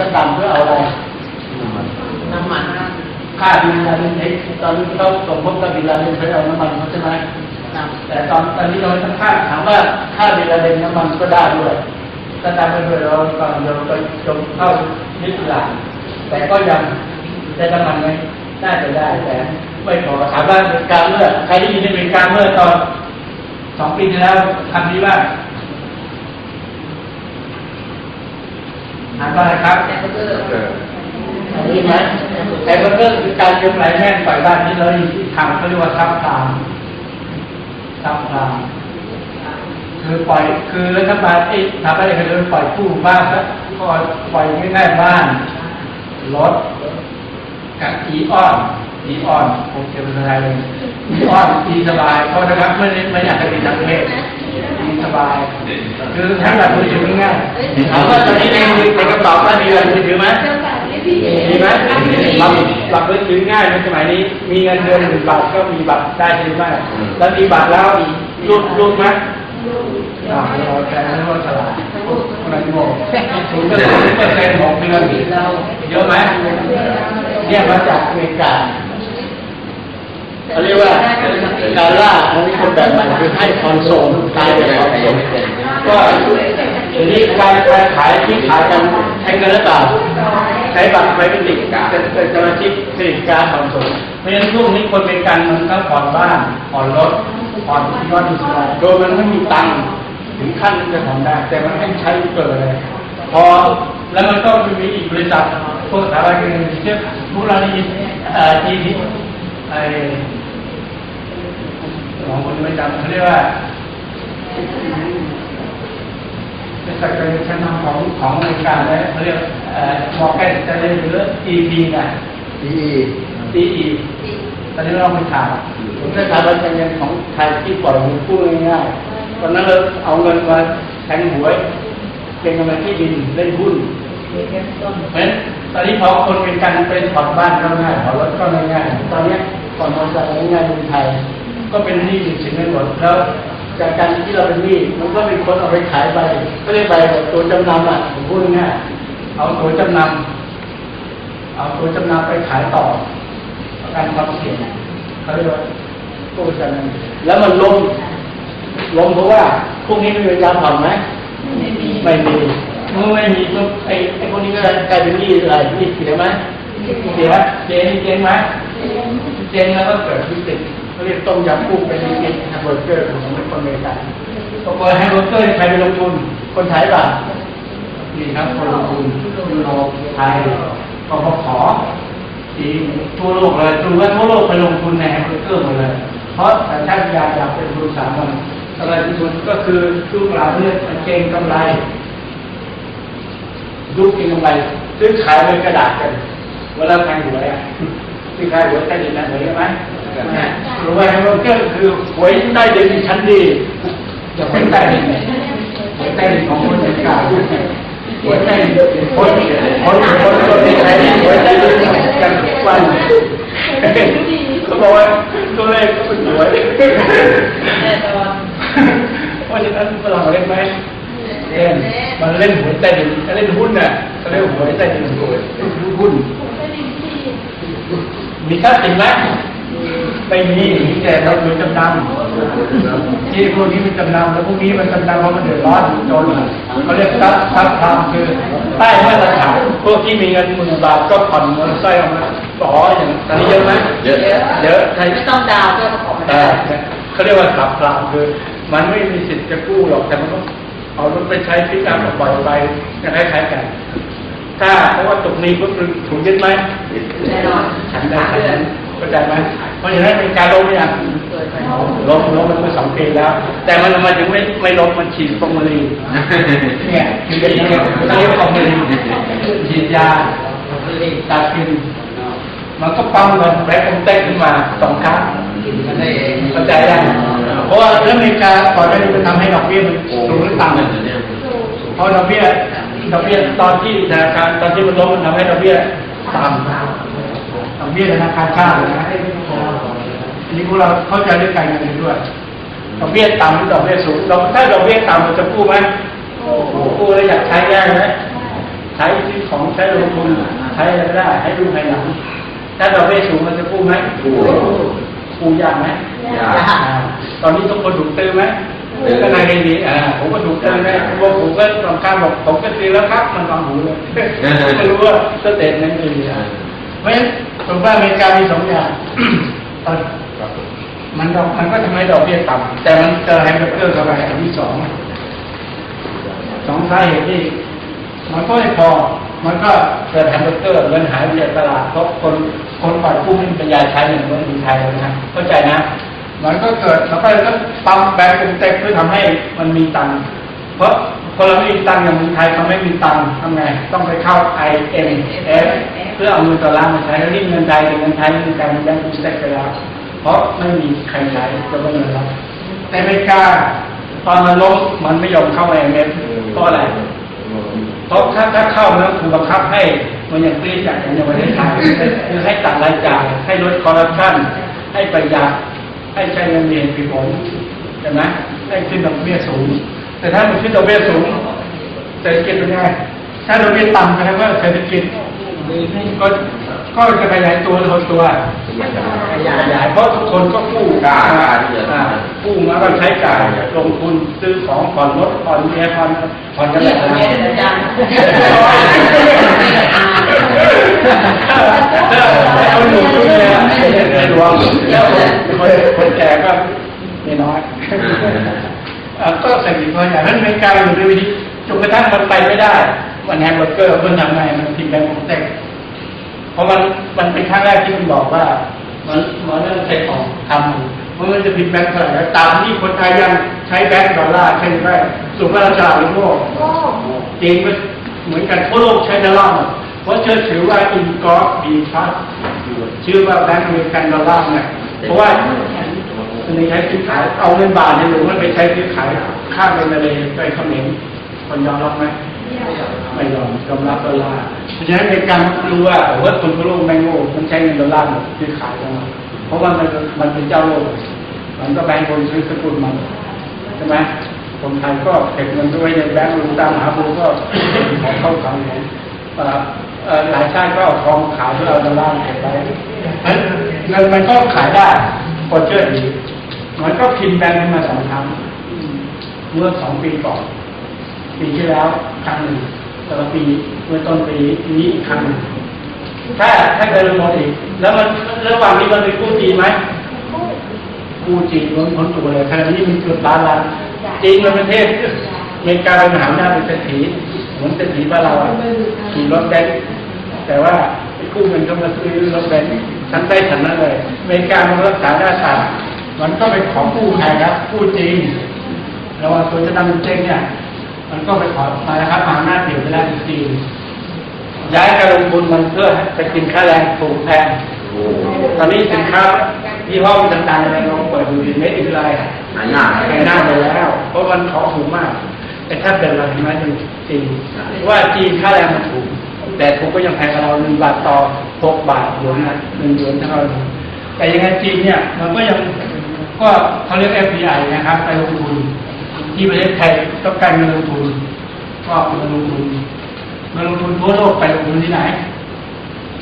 สกรรมเพื่อเอาอะไรน้ำมันค่าบินลาเดนเองตอนนี้เขาสมมติกับบินลาเดนเขาเอาน้ำมันใช่ไหมแต่ตอนตอนนี้เราทั้งค่าถามว่าค่าบินลาเดนน้ำมันก็ได้ด้วยถ้าตามไปด้วยเราตอนเราไปจมเข้ายึดหลังแต่ก็ยังได้น้ำมันไหมน่าจะได้แต่ไม่พอถามว่าเป็นการเมื่อใครที่ยินเป็นการเมื่อตอนสองปีที่แล้วคำนี้ว่า ถามว่าอะไรครับำแต่ก็คืออันนี้ไหมแต่ก็เรื่องคือการยกไหลแม่งปล่อยบ้านที่เราที่ทำเขาเรียกว่าทับตามทับตามคือปล่อยคือรัฐบาลที่ทำอะไรกันเลยปล่อยกู้บ้านก็ปล่อยง่ายๆบ้านรถกับอีออนอีออนผมจะเป็นอะไรเลยอีออนอีสบายเพราะนะครับไม่ได้ไม่อยากจะเป็นทางเพศอีส บาย คือทั้งหลักมือถือง่ายๆถามว่าตอนนี้ในมือในกระเป๋าก็มีเงินมือถือไหมมีไหมบัตรบัตรมือถือง่ายในสมัยนี้ มีเงินเดือนหนึ่งบาทก็มีบัตรได้ใช่ไหมแล้วมีบัตรแล้วรูดรูดไหมอ่าเราแต่ไม่ว่าฉลาดอะไรโง่ศูนย์เปอร์เซ็นต์เปอร์เซ็นต์ของเดือนเยอะไหมเนี่ยมาจากอเมริกา เขาเรียกว่าการล่าอันนี้คนแบบใหม่คือให้คอนโซลตายไปคอนโซลก็ทีนี้การการขายที่ขายกันใช้เงินหรือเปล่าใช้บัตรไว้เป็นติดเป็นเป็นสมาชิกสนิทการผ่อนส่งเพราะฉะนั้นช่วงนี้คนเป็นกันมันต้งผ่อนบ้านผ่อนรถผ่อนที่ว่าที่สุดโดยมันไม่มีตังค์ถึงขั้นที่จะผ่อนได้ แต่มันให้ใช้เกิดเลยพอแล้วมันก็มีอีกบริษัทพวกสถาบันเงินเช่นพวกเราได้ยินทีนี้ ไอ้สองคนไม่จำเขาเรียกว่าเป็นสักการชั้นนำของของอเมริกาและเขาเรียกมอร์แกนจะเรียกหรือ EP ไงดี DE ตอนนี้เราไปถามผมได้ถามว่าเงินของไทยที่ปล่อยเงินกู้ง่ายๆตอนนั้นเราเอาเงินมาแทงหวย เป็นกำไรที่ดินเล่นหุ้นเพราะฉะนั้น ตอนนี้พอคนเป็นการเป็นผ่อนบ้านก็ง่ายผ่อนรถก็ง่ายๆตอนนี้ผ่อนมอเตอร์ไซค์ง่ายๆในไทย ก็เป็นหนี้สินไม่หมดแล้วจากการที่เราเป็นหนี้มันก็มีคนเอาไปขายใบก็เรียกใบตัวจำนำอะผมพูดง่ายเอาตัวจำนำเอาตัวจำนำไปขายต่อประกันความเสี่ยงเขาเรียกว่าตัวจำนำแล้วมันล้มล้มเพราะว่าพวกนี้ไม่มีเวลาผ่อนไหมไม่มีไม่มี เมื่อไม่มีปุ๊บไอ้ไอ้พวกนี้ก็กลายเป็นหนี้อะไรหนี้เสียไหมเสียเจ๊งเจ๊งไหมเจ๊งแล้วก็เกิดวิกฤตเขาเรียกต้มยำกุ้งเป็นวิกฤตแฮมเบอร์เกอร์ของคนอเมริกันปรากฏแฮมเบอร์เกอร์ใครไปลงทุน คนไทยป่ะนี่ครับคนลงทุนยูโรไทยกพขที่ทั่วโลกเลยดูว่าทั่วโลกไปลงทุนในแฮมเบอร์เกอร์หมดเลย เพราะสัญชาติญาอยากเป็นบริษัทมันอะไรที่สุดก็คือลูกหลานเนี่ยเก่งกำไร ลูกเก่งกำไรซื้อขายเป็นกระดาษกันเวลาแทงหวยอะซื้อขายหวยใต้ดินนะเห็นไหมรู้ไหมว่าก็คือหวยใต้ดินชั้นดีอย่าหวยใต้ดินหวยใต้ดินของคนอเมริกาหวยใต้ดินคนคนคนคนที่ใช้หวยใต้ดินกันทุกวันเขาบอกว่าตัวเลขเป็นหวยแน่นอนเพราะฉะนั้นฝรั่งเล่นไหม เล่นมันเล่นหวยใต้ดินเล่นหุ้นน่ะเขาเรียกหวยใต้ดินหวยหุ้นมีทรัพย์สินไหมไม่มีมีแต่เราโดนจำนำที่พวกนี้มันจำนำแล้วพวกนี้มันจำนำเพราะมันเดือดร้อนจนเขาเรียกทรัพย์ทรัพย์ทำคือใต้มาตรฐานพวกที่มีเงินหมื่นบาทก็ผ่อนเงินสร้อยออกมาต่ออย่างตอนนี้เยอะไหมเยอะเยอะใครไม่ต้องดาวก็ของมันแต่เขาเรียกว่าขับพลางคือ มันไม่มีสิทธิ์จะกู้หรอกแต่มันก็ เอารถไปใช้พิการปล่อยไปจะคล้ายๆกัน ถ้าเพราะว่าตกนี้ก็คือถูกยึดไหมแน่นอนฉันได้ฉันนั้นเข้าใจไหมเพราะฉะนั้นเป็นการล้มเนี่ยเกิดไปล้มล้มมันเมื่อสองปีแล้ว แต่มันทำไมถึงไม่ไม่ล้มมันฉีดฟอร์มาลีนเนี่ยคือเป็นยังไงเขาเรียกฟอร์มาลีนฉีดยาตัดกินมันก็ปั๊มเงินแบล็คเต้นขึ้นมาสองครั้งมันได้เองเข้าใจได้ เพราะว่าเรื่องอเมริกาก่อนหน้านี้มันทำให้ดอกเบี้ยมันสูงหรือต่ำเพราะดอกเบี้ยดอกเบี้ยตอนที่ธนาคารตอนที่มันล้มมันทำให้ดอกเบี้ยต่ำดอกเบี้ยธนาคารชาตินะอันนี้พวกเราเข้าใจเรื่องการเงินด้วยดอกเบี้ยต่ำหรือดอกเบี้ยสูงดอกถ้าดอกเบี้ยต่ำมันจะกู้ไหมกู้แล้วอยากใช้ง่ายไหมใช้ซื้อของใช้ลงทุนใช้อะไรก็ได้ให้ดูภายหลังถ้าดอกเบี้ยสูงมันจะกู้ไหมกู้ กู้ยากไหมยากอ่าตอนนี้ทุกคนถูกตื้อไหมตื้อก็นายดีอ่าผมก็ถูกตื้อไหมพวกผมก็ตอนข้ามบอกผมก็ตื้อแล้วครับ มันฟังหูเลยไม่รู้ว่าสเตทนั้นเป็นยังไงเพราะฉะนั้นผมว่าอเมริกามีสองอย่างตอนมันดอกมันก็ทำให้ดอกเบี้ยต่ำแต่มันเจอแฮมเบอร์เกอร์เข้าไปอันที่สองสองสาเหตุที่มันก็ไม่พอ มันก็เกิดแฮมเบอร์เกอร์เงินหายไปจากตลาดเพราะคนคนปล่อยกู้ไม่มีปัญญาใช้เงินคนไทยแล้วนะเข้าใจนะ มันก็เกิดมันก็ต้องปั๊มแบงก์เป็นเต็มเพื่อทำให้มันมีตังค์เพราะคนเราไม่มีตังค์อย่างเมืองไทยเขาไม่มีตังค์ทำไง ต้องไปเข้า IMF เพื่อเอาเงินดอลลาร์มาใช้แล้วนี่เงินไทยเป็นเงินไทยเงินการแบงก์เป็นเต็มไปแล้วเพราะไม่มีใครใช้จะไม่เงินรับแต่อเมริกาตอนมันล้มมันไม่ยอมเข้า IMF เพราะอะไร เพราะถ้าถ้าเข้าแล้วถูกบังคับให้มันอย่างปีจากอย่างในประเทศไทยคือให้ตัดรายจ่ายให้ลดคอร์รัปชันให้ประหยัดให้ใช้เงินเรียนปีผลใช่ไหมให้ขึ้นดอกเบี้ยสูง แต่ถ้ามันขึ้นดอกเบี้ยสูงเศรษฐกิจเป็นไงถ้าดอกเบี้ยต่ำแสดงว่าเศรษฐกิจก็ ก็จะขยายตัวลดตัวขยายเพราะทุกคนก็กู้กล้ากล้าที่จะอ่ากู้มาก็ใช้จ่ายลงทุนซื้อของผ่อนรถผ่อนเมียผ่อนผ่อนกันแหนี่ละผมนะเรียนอาจารย์คนหนุ่มรุ่นเนี่ยในหลวงแล้วคนคนแก่ก็ไม่น้อยอ่าก็ใส่ดีพออย่างนั้นอเมริกาอยู่ในวิธีจนกระทั่งมันไปไม่ได้ มันแฮมเบอร์เกอร์มันทำไงมันทิ้งแบงก์ของเต็ก เพราะมันมันเป็นครั้งแรกที่มันบอกว่า มันมันเริ่มใช้ของทำเพรามันจะผิดแบงก์เท่าไหร่ตามที่คนไทยยังใช้แบงก์ดอลลาร์ใช่ไหมสุภาพราชาหรือโลกจีนก็เหมือนกันทั่วโลกใช้ดอลลาร์หมดเพราะเชื่อถือว่าอินกอร์ดีทัสชื่อว่าแบงก์อเมริกันดอลลาร์เนี่ยเพราะว่าในใช้ซื้อขายเอาเงินบาทในหลวงมันไปใช้ซื้อขายข้ามไปมาเลยไปเขมรคนยอมรับไหม ไม่ยอมยอมรับดอลลาร์เพราะฉะนั้นในการรู้ว่าโอ้โหคนทั่วโลกไม่โง่มันใช้เงินดอลลาร์ซื้อขายกันมาเพราะว่ามันมันเป็นเจ้าโลก มันก็แบงก์คนซื้อสกุลมันใช่ไหมคนไทยก็เก็บเงินด้วยในแบงก์หลวงตามหาบูก็ของเข้าสังเอ่อเอ่อหลายชาติก็เอาทองขายเพื่อเอาดอลลาร์เก็บไว้เงินมันก็ขายได้คนเชื่อถือมันก็พิมพ์แบงก์ขึ้นมาสองครั้งเมื่อสองปีก่อน ปีที่แล้วครั้งหนึ่งแต่ละปีเมื่อต้นปีนี้อีกครั้งหนึ่งถ้าถ้าเกิดเรามองอีกแล้วมันระหว่างนี้มันเป็นกู้จีนไหมกู้จีนล้นพ้นตัวเลยขณะนี้มันเกือบล้านล้านจีนเป็นประเทศอเมริกาเป็นมหาอำนาจเป็นเศรษฐีเหมือนเศรษฐีบ้านเราอะขี่รถแบนซ์แต่ว่าไอ้กู้เงินก็มาซื้อรถแบนซ์ชั้นได้ชั้นนั้นเลยอเมริกามันรักษาหน้าตามันก็ไปขอกู้ใครครับกู้จีนแล้วว่าตัวจะนำเป็นเจ๊งเนี่ย มันก็ไปขอมานะครับมาหน้าเปลี่ยนไปแล้วจริงๆย้ายการลงทุนมันเพื่อไปกินค่าแรงถูกแพงโอ้ตอนนี้สินค้าที่ห้องต่างๆอะไรลองเปิดดูดิไม่ติดอะไรหายากไปหน้าไปแล้ว เพราะมันของถูกมาก แต่ถ้าเป็นเราเห็นไหมจริงๆว่าจีนค่าแรงมันถูก แต่ถูกก็ยังแพงกว่าเราหนึ่งบาทต่อหกบาทหยวนนะหนึ่งหยวนเท่าเราแต่ยังไงจีนเนี่ยมันก็ยังก็เขาเรียก FDI นะครับ ไปลงทุน ที่ประเทศไทยต้องการเงินลงทุน ก็เงินลงทุนเงินลงทุนทั่วโลกไปลงทุนที่ไหน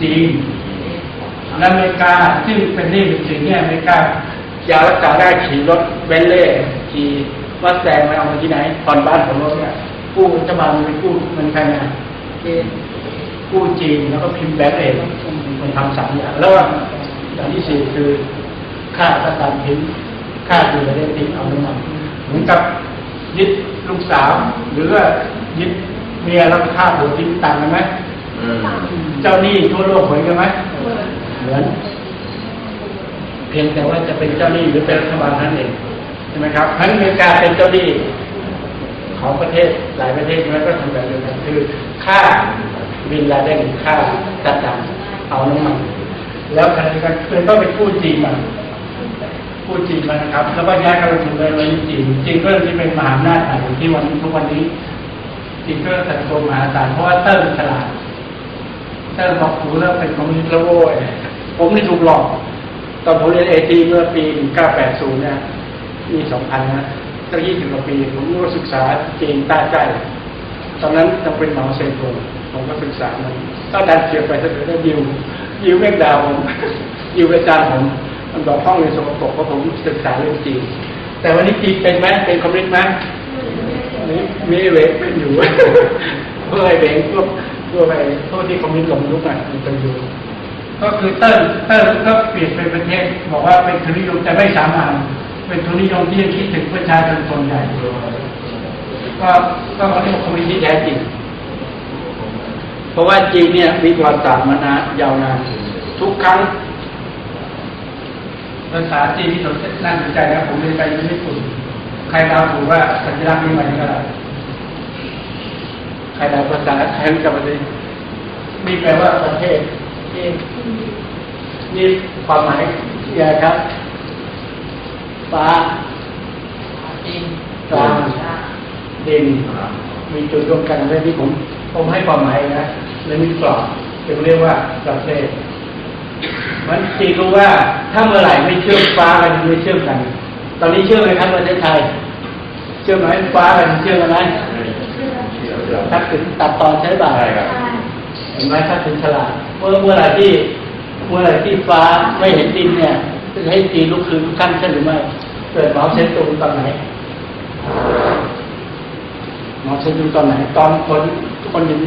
จีนและอเมริกาซึ่งเป็นหนี่เป็นสินเนี่ยอเมริกายารักษาได้ขี่รถเบนเล่ขี่วัดแซงไปเอามาที่ไหนผ่อนบ้านของรถเนี่ยกู้รัฐบาลไปกู้เงินใครมากู้จีนแล้วก็พิมพ์แบงก์เองมันทำสามอย่างแล้วอย่างที่สี่คือค่าประกันพิมพ์ค่าดูแลได้ทิ้งเอาเงินมาเหมือนกับ ยึดลูกสาว หรือว่ายึดเมียแล้วก็ฆ่าผัวทิ้งต่างกันไหมอืมเจ้าหนี้ทั่วโลกเหมือนกันไหมเหมือน เพียงแต่ว่าจะเป็นเจ้าหนี้หรือเป็นรัฐบาลนั่นเองใช่ไหมครับทั้งอเมริกาเป็นเจ้าหนี้ของประเทศหลายประเทศใช่ไหมก็ทำแบบเดียวกันคือค่าบินลาเดนค่าจัดดำเอาน้ำมันแล้วขณะเดียวกันคือต้องไปกู้จีนมา กู้จีนมานะครับ แล้วก็ย้ายการลงทุนเลยมาอยู่จีนจีนก็จะเป็นมหาอำนาจใหญ่ที่วันทุกวันนี้จีนก็สัดส่วมหาศาลเพราะว่าเติ้งฉลาดถ้าบอกหูแล้วเป็นคอมมิวนิสต์แล้วโว้ยผมนี่ถูกหลอก ตอนผมเรียนเอทีเมื่อปี 1980 เนี่ยมี 2,000 นะตั้ง20กว่าปี ผมก็ศึกษาจีนใต้ใกล้ตอนนั้นจะเป็นเหมาเซนโตผมก็ศึกษามันก็ดันเสียบไปเสนอได้ยิวยิวแม่งดาวผมยิวอาจารย์ผม มันบอกห้องเรียนสกปรกเพราะผมศึกษาเรื่องจีนแต่วันนี้จีนเป็นไหมเป็นคอมมิวนิสต์ไหมนี่มีไอ้เวกเป็นอยู่เพื่อไอ้เวกพวกพวกไอ้พวกที่คอมมิวนิสต์หลงยุคอะมันเป็นอยู่ก็คือเติ้ลเติ้ลก็เปลี่ยนเป็นประเทศบอกว่าเป็นทุนนิยมแต่ไม่สามัญเป็นทุนนิยมที่ยังคิดถึงประชาชนส่วนใหญ่ก็ก็เขาเรียกว่าคอมมิวนิสต์ที่แท้จริงเพราะว่าจีนเนี่ยมีประวัติศาสตร์มานานยาวนานทุกครั้ง ภาษาจีนที่ผมน่าสนใจนะผมเรียนไปญี่ปุ่น ใครเดาถูกว่าสัญลักษณ์นี้หมายถึงอะไรใครเดาภาษาใครรู้จักภาษามีแปลว่าประเทศนี่นี่ความหมายอย่างครับฟ้าดินกลางดินมีจุดรวมกันเรื่องที่ผมผมให้ความหมายนะเลยมีกรอบจะเรียกว่าประเทศ มันจีรู้ว่าถ้าเมื่อไหร่ไม่เชื่อมฟ้ากันไม่เชื่อมกัน ตอนนี้เชื่อมไหมครับประเทศไทยเชื่อมไหมฟ้ากันเชื่อมกันไหมทักถึงตัดตอนใช้บ่าใช่ครับเห็นไหมทักถึงฉลาดเมื่อเมื่อไหร่ที่เมื่อไหร่ที่ฟ้าไม่เห็นดินเนี่ยจะให้จีนลุกคืนลุกขั้นใช่หรือไม่เกิดหมอเซนตูตอนไหนหมอเซนดูตอนไหนตอนคนคนเห็น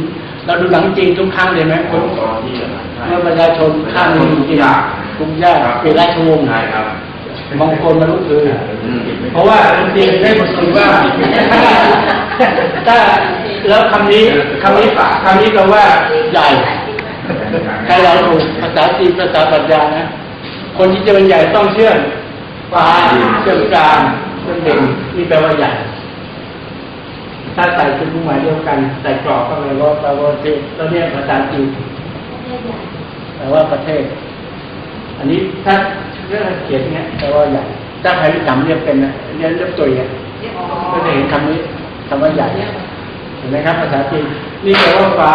เราดูหนังจีนทุกครั้งเลยไหมคนตอนที่เหรอใช่เมื่อประชาชนข้ามจีนทุกอย่างกรุงย่าเป็นราชวงศ์ใช่ครับมองคนมาลุกคืออืมเพราะว่าคนจีนได้บทสรุปว่าถ้าถ้าแล้วคำนี้คำนี้คำนี้แปลว่าใหญ่ใครเราถูกภาษาจีนภาษาปรัชญานะคนที่จะเป็นใหญ่ต้องเชื่อมฟ้าเชื่อมกลางเชื่อมเด่นนี่แปลว่าใหญ่ ถ้าใส่เป็นผู้หมายเดียวกัน ใส่กรอบเข้าไปว่าแปลว่าประเทศแล้วเนี่ยภาษาจีนแปลว่าประเทศ อันนี้ถ้าเรื่องเขียนเนี่ยแปลว่าใหญ่ถ้าใครจำเรียกเป็นนะเรียนเรียกตัวใหญ่ก็จะเห็นคำนี้คำว่าใหญ่เห็นไหมครับภาษาจีนนี่แปลว่าฟ้า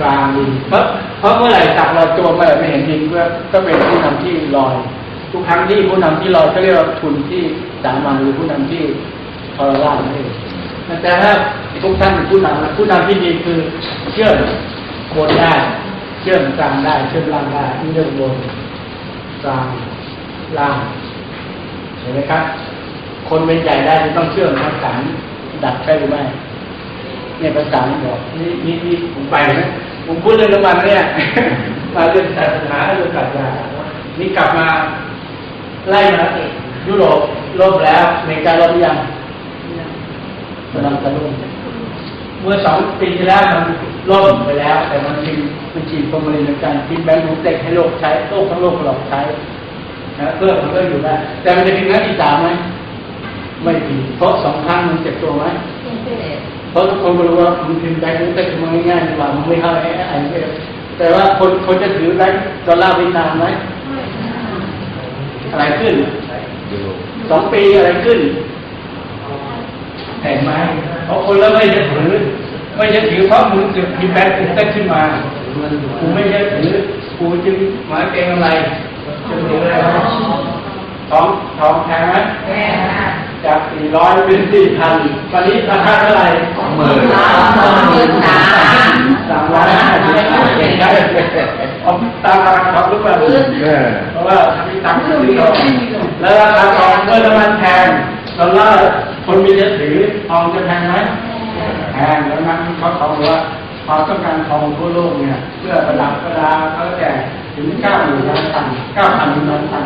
กลางดินเพราะเพราะเมื่อไหร่สักลอยตัวเมื่อไหร่ไม่เห็นดินก็ก็เป็นผู้นำที่ลอย ทุกครั้งที่ผู้นำที่ลอยก็เรียกว่าทุนที่สามัญหรือผู้นำที่ทรราชนั่นเอง แต่ถ้าทุกท่านเป็นผู้นำนะผู้นำที่ดีคือเชื่อมโคนได้ เชื่อมกลางได้ เชื่อมล่างได้นี่เรียกว่าบนกลางล่างเห็นไหมครับ คนเป็นใหญ่ได้จะต้องเชื่อมทั้งสามดัดใช่หรือไม่เนี่ยภาษาบอกนี่นี่นี่ผมไปนะผมพูดเรื่องน้ำมันเนี่ยมาเรื่องศาสนาเรื่องปรัชญานี่กลับมาไล่มายุโรปล่มแล้วอเมริกาล่มยัง กำลังจะล่มเมื่อสองปีที่แล้วมันล่มไปแล้ว แต่มันชิงมันชิงฟอร์มาลินในการชิงแบงก์รูเต็กให้โลกใช้โลกทั้งโลกหลอกใช้นะเพื่อมันก็อยู่ได้ แต่มันจะมีนัดที่สามไหมไม่มีเพราะสองครั้งมันเจ็บตัวไหมเพราะทุกคนก็รู้ว่ามันพิมพ์แบงค์รู้แต่มันง่ายๆดีกว่ามันไม่เข้าไอ้ไอ้ไม่แต่ว่าคนคนจะถือแบงค์ดอลลาร์เวียดนามไหมอะไรขึ้นสองปีอะไรขึ้น เห็นไหมเพราะคนแล้วไม่จะถือ ไม่จะถือเพราะมึงถือพิมพ์แบงค์ได้ขึ้นมากูไม่จะถือกูจึงหมายเกงอะไรจะถืออะไรทองทองแพงไหมแม่ค่ะจากสี่ร้อยเป็นสี่พันตอนนี้ราคาเท่าไหร่สองหมื่นสามหมื่นสามสามร้อยห้าสิบใช่เอาตามราคาทองหรือเปล่าเออเพราะว่ามีตังค์ซื้อทองแล้วราคาทองเมื่อน้ำมันแพงดอลลาร์ คนมีจะถือทองจะแพงไหมแพงแล้วนักวิเคราะห์เขาบอกว่าความต้องการทองทั่วโลกเนี่ยเพื่อประดับประดาเขาแจกถึงเก้าหมื่นล้านตันเก้าพันล้านตัน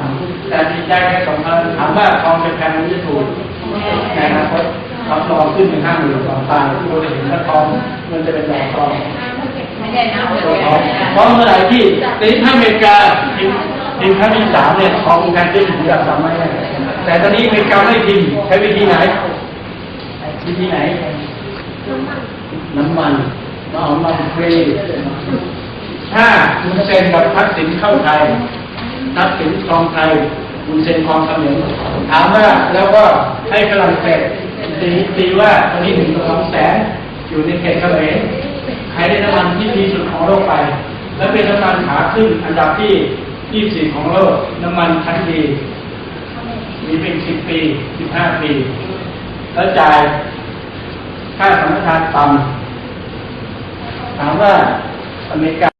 แต่ดีใจแค่สองพันถามว่าทองจะแพงหรือจะถูกในอนาคตเขาทองขึ้นเป็นห้าหมื่นสองพันเราจะเห็นว่าทองมันจะเป็นแหล่งทองไม่ได้นะตัวทองเพราะเมื่อไหร่ที่ในถ้าอเมริกาพิมพ์พิมพ์ครั้งที่สามเนี่ยทองแทนที่ถึงจะสามารถได้ แต่ตอนนี้อเมริกาไม่พิมพ์ใช้วิธีไหน วิธีไหน น้ำมันมาเอามาฟรีถ้าคุณเซ็นกับทักษิณเข้าไทยทักษิณครองไทยคุณเซ็นครองเขมรถามว่าแล้วก็ให้ฝรั่งเศสตีตีว่าตอนนี้ถึงสองแสนอยู่ในเขตเขมรใครได้น้ำมันที่ดีสุดของโลกไป และเป็นน้ำมันขาขึ้นอันดับที่ 24 ของโลกน้ำมันชั้นดี มีเป็นสิบปีสิบห้าปีแล้วจ่ายค่าสัมปทานต่ำถามว่าอเมริกา